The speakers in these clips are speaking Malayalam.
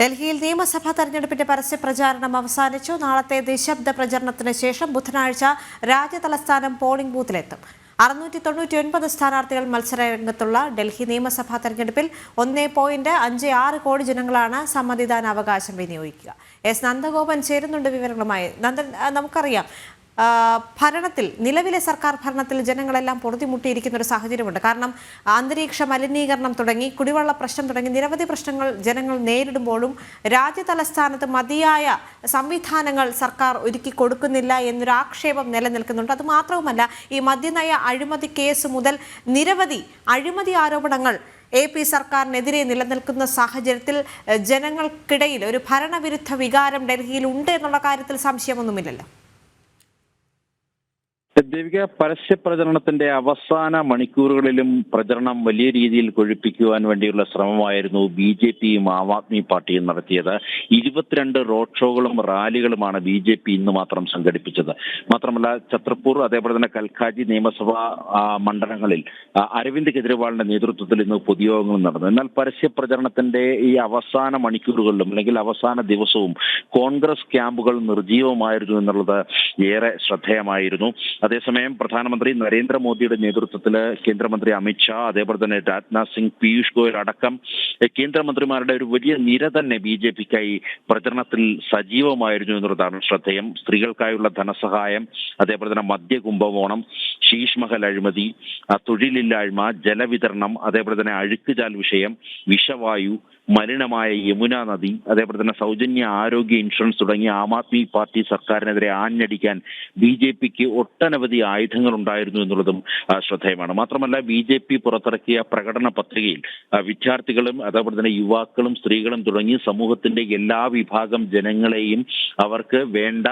ഡൽഹിയിൽ നിയമസഭാ തെരഞ്ഞെടുപ്പിന്റെ പരസ്യ പ്രചാരണം അവസാനിച്ചു. നാളത്തെ നിശബ്ദ പ്രചരണത്തിന് ശേഷം ബുധനാഴ്ച രാജ്യതലസ്ഥാനം പോളിംഗ് ബൂത്തിലെത്തും. അറുന്നൂറ്റി തൊണ്ണൂറ്റി ഒൻപത് സ്ഥാനാർത്ഥികൾ മത്സരരംഗത്തുള്ള ഡൽഹി നിയമസഭാ തെരഞ്ഞെടുപ്പിൽ ഒന്നേ പോയിന്റ് അഞ്ച് ആറ് കോടി ജനങ്ങളാണ് സമ്മതിദാനാവകാശം വിനിയോഗിക്കുക. എസ്. നന്ദഗോപൻ ചേരുന്നുണ്ട് വിവരങ്ങളുമായി. നന്ദൻ നമുക്കറിയാം ഭരണത്തിൽ നിലവിലെ സർക്കാർ ഭരണത്തിൽ ജനങ്ങളെല്ലാം പൊറുതിമുട്ടിയിരിക്കുന്ന ഒരു സാഹചര്യമുണ്ട്. കാരണം അന്തരീക്ഷ മലിനീകരണം തുടങ്ങി കുടിവെള്ള പ്രശ്നം തുടങ്ങി നിരവധി പ്രശ്നങ്ങൾ ജനങ്ങൾ നേരിടുമ്പോഴും രാജ്യതലസ്ഥാനത്ത് മതിയായ സംവിധാനങ്ങൾ സർക്കാർ ഒരുക്കി കൊടുക്കുന്നില്ല എന്നൊരു ആക്ഷേപം നിലനിൽക്കുന്നുണ്ട്. അത് മാത്രവുമല്ല ഈ മദ്യനയ അഴിമതി കേസ് മുതൽ നിരവധി അഴിമതി ആരോപണങ്ങൾ എ പി സർക്കാരിനെതിരെ നിലനിൽക്കുന്ന സാഹചര്യത്തിൽ ജനങ്ങൾക്കിടയിൽ ഒരു ഭരണവിരുദ്ധ വികാരം ഡൽഹിയിൽ ഉണ്ട് എന്നുള്ള കാര്യത്തിൽ സംശയമൊന്നുമില്ലല്ലോ. ദേവിക പരസ്യ പ്രചരണത്തിന്റെ അവസാന മണിക്കൂറുകളിലും പ്രചരണം വലിയ രീതിയിൽ കൊഴുപ്പിക്കുവാൻ വേണ്ടിയുള്ള ശ്രമമായിരുന്നു ബി ജെ പിയും ആം ആദ്മി പാർട്ടിയും നടത്തിയത്. ഇരുപത്തിരണ്ട് റോഡ് ഷോകളും റാലികളുമാണ് ബി ജെ പി ഇന്ന് മാത്രം സംഘടിപ്പിച്ചത്. മാത്രമല്ല ഛത്രപൂർ അതേപോലെ തന്നെ കൽക്കാജി നിയമസഭാ മണ്ഡലങ്ങളിൽ അരവിന്ദ് കെജ്രിവാളിന്റെ നേതൃത്വത്തിൽ ഇന്ന് പൊതുയോഗങ്ങൾ നടന്നു. എന്നാൽ പരസ്യ പ്രചരണത്തിന്റെ ഈ അവസാന മണിക്കൂറുകളിലും അല്ലെങ്കിൽ അവസാന ദിവസവും കോൺഗ്രസ് ക്യാമ്പുകൾ നിർജീവമായിരുന്നു എന്നുള്ളത് ഏറെ ശ്രദ്ധേയമായിരുന്നു. അതേസമയം പ്രധാനമന്ത്രി നരേന്ദ്രമോദിയുടെ നേതൃത്വത്തിൽ കേന്ദ്രമന്ത്രി അമിത്ഷാ അതേപോലെ തന്നെ രാജ്നാഥ് സിംഗ് പീയൂഷ് ഗോയൽ അടക്കം കേന്ദ്രമന്ത്രിമാരുടെ ഒരു വലിയ നിര തന്നെ ബി ജെ പിക്കായി പ്രചരണത്തിൽ സജീവമായിരുന്നു എന്നുള്ളതാണ് ശ്രദ്ധേയം. സ്ത്രീകൾക്കായുള്ള ധനസഹായം അതേപോലെ തന്നെ മദ്യ കുംഭകോണം ശീഷ്മഹൽ അഴിമതി തൊഴിലില്ലായ്മ ജലവിതരണം അതേപോലെ തന്നെ അഴുക്കുചാൽ വിഷയം വിഷവായു മലിനമായ യമുന നദി അതേപോലെ തന്നെ സൗജന്യ ആരോഗ്യ ഇൻഷുറൻസ് തുടങ്ങിയ ആം ആദ്മി പാർട്ടി സർക്കാരിനെതിരെ ആഞ്ഞടിക്കാൻ ബി ജെ പിക്ക് ഒട്ടനവധി ആയുധങ്ങൾ ഉണ്ടായിരുന്നു എന്നുള്ളതും ശ്രദ്ധേയമാണ്. മാത്രമല്ല ബി ജെ പി പുറത്തിറക്കിയ പ്രകടന പത്രികയിൽ വിദ്യാർത്ഥികളും അതേപോലെ തന്നെ യുവാക്കളും സ്ത്രീകളും തുടങ്ങി സമൂഹത്തിന്റെ എല്ലാ വിഭാഗം ജനങ്ങളെയും അവർക്ക് വേണ്ട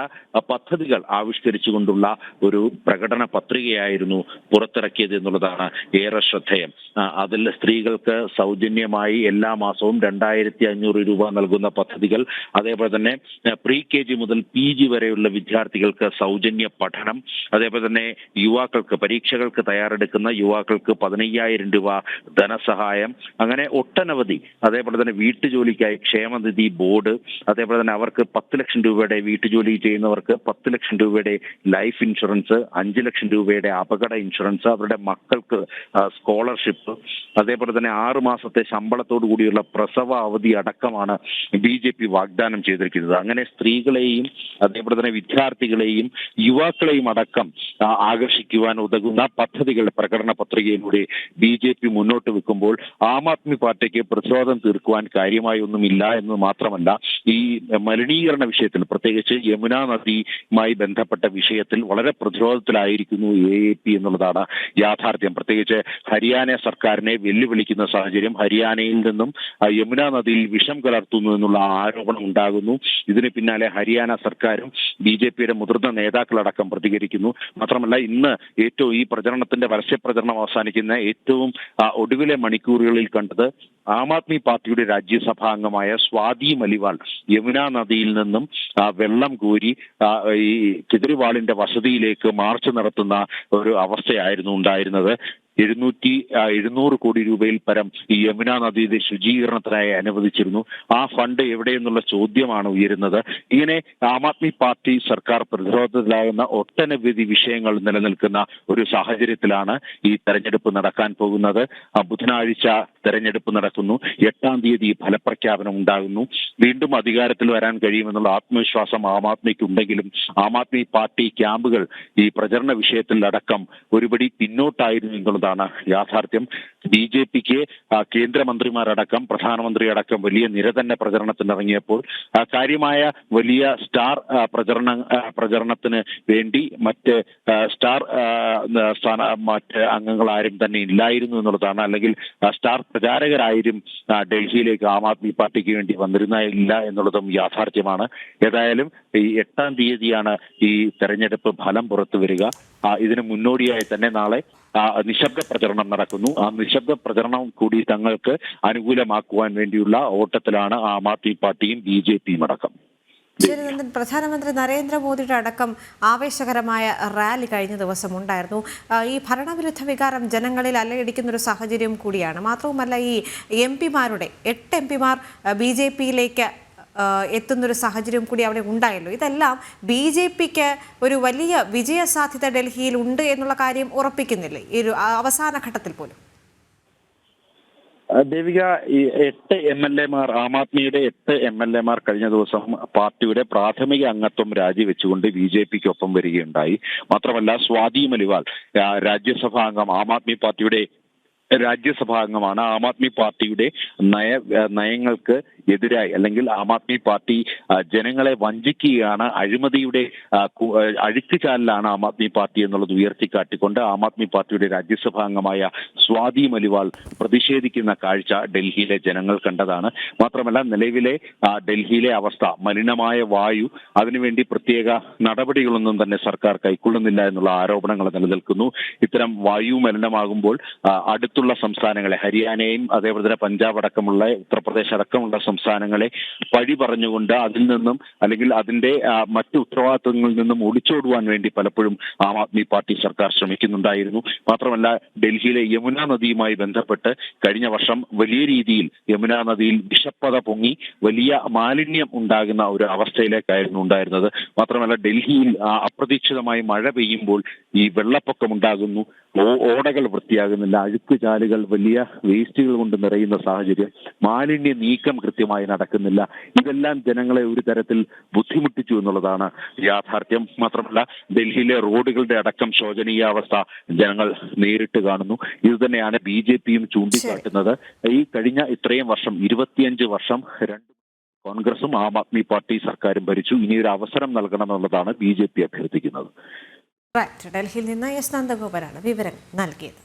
പദ്ധതികൾ ആവിഷ്കരിച്ചുകൊണ്ടുള്ള ഒരു പ്രകടന പത്രികയായിരുന്നു പുറത്തിറക്കിയത് എന്നുള്ളതാണ് ഏറെ ശ്രദ്ധേയം. അതിൽ സ്ത്രീകൾക്ക് സൗജന്യമായി എല്ലാ മാസവും രണ്ടായിരത്തി അഞ്ഞൂറ് രൂപ നൽകുന്ന പദ്ധതികൾ. അതേപോലെ തന്നെ പ്രീ കെ ജി മുതൽ പി ജി വരെയുള്ള വിദ്യാർത്ഥികൾക്ക് സൗജന്യ പഠനം. അതേപോലെ തന്നെ യുവാക്കൾക്ക് പരീക്ഷകൾക്ക് തയ്യാറെടുക്കുന്ന യുവാക്കൾക്ക് പതിനയ്യായിരം രൂപ ധനസഹായം. അങ്ങനെ ഒട്ടനവധി. അതേപോലെ തന്നെ വീട്ടുജോലിക്കായി ക്ഷേമനിധി ബോർഡ്. അതേപോലെ തന്നെ അവർക്ക് പത്ത് ലക്ഷം രൂപയുടെ വീട്ടുജോലി ചെയ്യുന്നവർക്ക് പത്ത് ലക്ഷം രൂപയുടെ ലൈഫ് ഇൻഷുറൻസ് അഞ്ച് ലക്ഷം രൂപയുടെ അപകട ഇൻഷുറൻസ് അവരുടെ മക്കൾക്ക് സ്കോളർഷിപ്പ്. അതേപോലെ തന്നെ ആറു മാസത്തെ ശമ്പളത്തോടു കൂടിയുള്ള പ്രസവ അവധി അടക്കമാണ് ബി ജെ പി വാഗ്ദാനം ചെയ്തിരിക്കുന്നത്. അങ്ങനെ സ്ത്രീകളെയും അതേപോലെ തന്നെ വിദ്യാർത്ഥികളെയും യുവാക്കളെയും അടക്കം ആകർഷിക്കുവാൻ ഉതകുന്ന പദ്ധതികൾ പ്രകടന പത്രികയിലൂടെ ബി ജെ പി മുന്നോട്ട് വെക്കുമ്പോൾ ആം ആദ്മി പാർട്ടിക്ക് പ്രതിരോധം തീർക്കുവാൻ കാര്യമായി ഒന്നുമില്ല എന്ന് മാത്രമല്ല ഈ മലിനീകരണ വിഷയത്തിൽ പ്രത്യേകിച്ച് യമുന നദിയുമായി ബന്ധപ്പെട്ട വിഷയത്തിൽ വളരെ പ്രതിരോധത്തിലായിരിക്കുന്നു എ എ പി എന്നുള്ളതാണ് യാഥാർത്ഥ്യം. പ്രത്യേകിച്ച് ഹരിയാന സർക്കാരിനെ വെല്ലുവിളിക്കുന്ന സാഹചര്യം ഹരിയാനയിൽ നിന്നും യമുന നദിയിൽ വിഷം കലർത്തുന്നു എന്നുള്ള ആരോപണം ഉണ്ടാകുന്നു. ഇതിന് പിന്നാലെ ഹരിയാന സർക്കാരും ബി ജെ പിയുടെ മുതിർന്ന നേതാക്കളടക്കം പ്രതികരിക്കുന്നു. മാത്രമല്ല ഇന്ന് ഏറ്റവും ഈ പ്രചരണത്തിന്റെ പരസ്യപ്രചരണം അവസാനിക്കുന്ന ഏറ്റവും ഒടുവിലെ മണിക്കൂറുകളിൽ കണ്ടത് ആം ആദ്മി പാർട്ടിയുടെ രാജ്യസഭാ അംഗമായ സ്വാതി മലിവാൾ യമുന നദിയിൽ നിന്നും വെള്ളം കോരി ഈ കെജ്രിവാളിന്റെ വസതിയിലേക്ക് മാർച്ച് നടത്തുന്ന ഒരു അവസ്ഥയായിരുന്നു ഉണ്ടായിരുന്നത്. എഴുന്നൂറ്റി എഴുന്നൂറ് കോടി രൂപയിൽ പരം ഈ യമുന നദിയുടെ ശുചീകരണത്തിനായി അനുവദിച്ചിരുന്നു. ആ ഫണ്ട് എവിടെയെന്നുള്ള ചോദ്യമാണ് ഉയരുന്നത്. ഇങ്ങനെ ആം ആദ്മി പാർട്ടി സർക്കാർ പ്രതിരോധത്തിലാകുന്ന ഒട്ടനവധി വിഷയങ്ങൾ നിലനിൽക്കുന്ന ഒരു സാഹചര്യത്തിലാണ് ഈ തെരഞ്ഞെടുപ്പ് നടക്കാൻ പോകുന്നത്. ബുധനാഴ്ച തെരഞ്ഞെടുപ്പ് നടക്കുന്നു എട്ടാം തീയതി ഫലപ്രഖ്യാപനം ഉണ്ടാകുന്നു. വീണ്ടും അധികാരത്തിൽ വരാൻ കഴിയുമെന്നുള്ള ആത്മവിശ്വാസം ആം ആദ്മിക്ക് ഉണ്ടെങ്കിലും ആം ആദ്മി പാർട്ടി ക്യാമ്പുകൾ ഈ പ്രചരണ വിഷയത്തിൽ അടക്കം ഒരുപടി പിന്നോട്ടായിരുന്നു എന്നുള്ളതാണ് യാഥാർത്ഥ്യം. ബി ജെ പിക്ക് കേന്ദ്രമന്ത്രിമാരടക്കം പ്രധാനമന്ത്രി അടക്കം വലിയ നിര തന്നെ പ്രചരണത്തിനിറങ്ങിയപ്പോൾ കാര്യമായ വലിയ സ്റ്റാർ പ്രചരണ പ്രചരണത്തിന് വേണ്ടി മറ്റ് സ്റ്റാർ സ്ഥാന മറ്റ് അംഗങ്ങൾ ആരും തന്നെ ഇല്ലായിരുന്നു എന്നുള്ളതാണ്. അല്ലെങ്കിൽ സ്റ്റാർ പ്രചാരകരാരും ആ, ഡൽഹിയിലേക്ക് ആം ആദ്മി പാർട്ടിക്ക് വേണ്ടി വന്നിരുന്നില്ല എന്നുള്ളതും യാഥാർത്ഥ്യമാണ്. ഏതായാലും ഈ എട്ടാം തീയതിയാണ് ഈ തെരഞ്ഞെടുപ്പ് ഫലം പുറത്തു വരിക. ഇതിന് മുന്നോടിയായി തന്നെ നാളെ നിശബ്ദ പ്രചരണം നടക്കുന്നു. ആ നിശബ്ദ പ്രചരണം കൂടി തങ്ങൾക്ക് അനുകൂലമാക്കുവാൻ വേണ്ടിയുള്ള ഓട്ടത്തിലാണ് ആം ആദ്മി പാർട്ടിയും ബി ജെ പിയും അടക്കം. ശരി പ്രധാനമന്ത്രി നരേന്ദ്രമോദിയുടെ അടക്കം ആവേശകരമായ റാലി കഴിഞ്ഞ ദിവസം ഉണ്ടായിരുന്നു. ഈ ഭരണവിരുദ്ധ വികാരം ജനങ്ങളിൽ അലയടിക്കുന്ന ഒരു സാഹചര്യം കൂടിയാണ്. മാത്രവുമല്ല ഈ എം പിമാരുടെ എട്ട് എം പിമാർ ബി ജെ പിയിലേക്ക് എത്തുന്നൊരു സാഹചര്യം കൂടി അവിടെ ഉണ്ടായല്ലോ. ഇതെല്ലാം ബി ജെ പിക്ക് ഒരു വലിയ വിജയ സാധ്യത ഡൽഹിയിൽ ഉണ്ട് എന്നുള്ള കാര്യം ഉറപ്പിക്കുന്നില്ലേ? ഈ ഒരു അവസാന ഘട്ടത്തിൽ പോലും. ദേവിക ഈ എട്ട് എം എൽ എമാർ ആം ആദ്മിയുടെ എട്ട് എം എൽ എമാർ കഴിഞ്ഞ ദിവസം പാർട്ടിയുടെ പ്രാഥമിക അംഗത്വം രാജിവെച്ചുകൊണ്ട് ബി ജെ പിക്കൊപ്പം വരികയുണ്ടായി. മാത്രമല്ല സ്വാതി മലിവാൾ രാജ്യസഭാ അംഗം ആം ആദ്മി പാർട്ടിയുടെ രാജ്യസഭാ അംഗമാണ്. ആം ആദ്മി പാർട്ടിയുടെ നയ നയങ്ങൾക്ക് എതിരായി അല്ലെങ്കിൽ ആം ആദ്മി പാർട്ടി ജനങ്ങളെ വഞ്ചിക്കുകയാണ്. അഴിമതിയുടെ അഴുക്കുചാലിലാണ് ആം ആദ്മി പാർട്ടി എന്നുള്ളത് ഉയർത്തിക്കാട്ടിക്കൊണ്ട് ആം ആദ്മി പാർട്ടിയുടെ രാജ്യസഭാ അംഗമായ സ്വാതി മലിവാൾ പ്രതിഷേധിക്കുന്ന കാഴ്ച ഡൽഹിയിലെ ജനങ്ങൾ കണ്ടതാണ്. മാത്രമല്ല നിലവിലെ ഡൽഹിയിലെ അവസ്ഥ മലിനമായ വായു അതിനുവേണ്ടി പ്രത്യേക നടപടികളൊന്നും തന്നെ സർക്കാർ കൈക്കൊള്ളുന്നില്ല എന്നുള്ള ആരോപണങ്ങൾ നിലനിൽക്കുന്നു. ഇത്തരം വായു മലിനമാകുമ്പോൾ അടുത്തുള്ള സംസ്ഥാനങ്ങളെ ഹരിയാനയും അതേപോലെ തന്നെ പഞ്ചാബ് അടക്കമുള്ള ഉത്തർപ്രദേശ് അടക്കമുള്ള സംസ്ഥാനങ്ങളെ പഴി പറഞ്ഞുകൊണ്ട് അതിൽ നിന്നും അല്ലെങ്കിൽ അതിന്റെ മറ്റ് ഉത്തരവാദിത്തങ്ങളിൽ നിന്നും ഒളിച്ചോടുവാൻ വേണ്ടി പലപ്പോഴും ആം ആദ്മി പാർട്ടി സർക്കാർ ശ്രമിക്കുന്നുണ്ടായിരുന്നു. മാത്രമല്ല ഡൽഹിയിലെ യമുന നദിയുമായി ബന്ധപ്പെട്ട് കഴിഞ്ഞ വർഷം വലിയ രീതിയിൽ യമുന നദിയിൽ വിഷപ്പത പൊങ്ങി വലിയ മാലിന്യം ഉണ്ടാകുന്ന ഒരു അവസ്ഥയിലേക്കായിരുന്നു ഉണ്ടായിരുന്നത്. മാത്രമല്ല ഡൽഹിയിൽ അപ്രതീക്ഷിതമായി മഴ പെയ്യുമ്പോൾ ഈ വെള്ളപ്പൊക്കം ഉണ്ടാകുന്നു. ഓടകൾ വൃത്തിയാകുന്നില്ല. അഴുക്ക് ചാലുകൾ വലിയ വേസ്റ്റുകൾ കൊണ്ട് നിറയുന്ന സാഹചര്യം. മാലിന്യ നീക്കം കൃത്യമായി നടക്കുന്നില്ല. ഇതെല്ലാം ജനങ്ങളെ ഒരു തരത്തിൽ ബുദ്ധിമുട്ടിച്ചു എന്നുള്ളതാണ് യാഥാർത്ഥ്യം. മാത്രമല്ല ഡൽഹിയിലെ റോഡുകളുടെ അടക്കം ശോചനീയാവസ്ഥ ജനങ്ങൾ നേരിട്ട് കാണുന്നു. ഇത് തന്നെയാണ് ബി ജെ പിയും ചൂണ്ടിക്കാട്ടുന്നത്. ഈ കഴിഞ്ഞ ഇത്രയും വർഷം ഇരുപത്തിയഞ്ച് വർഷം രണ്ട് കോൺഗ്രസും ആം ആദ്മി പാർട്ടി സർക്കാരും ഭരിച്ചു. ഇനി ഒരു അവസരം നൽകണമെന്നുള്ളതാണ് ബി ജെ പി അഭ്യർത്ഥിക്കുന്നത്. ഡൽഹിയിൽ നിന്ന് എസ് വിവരം നൽകിയത്.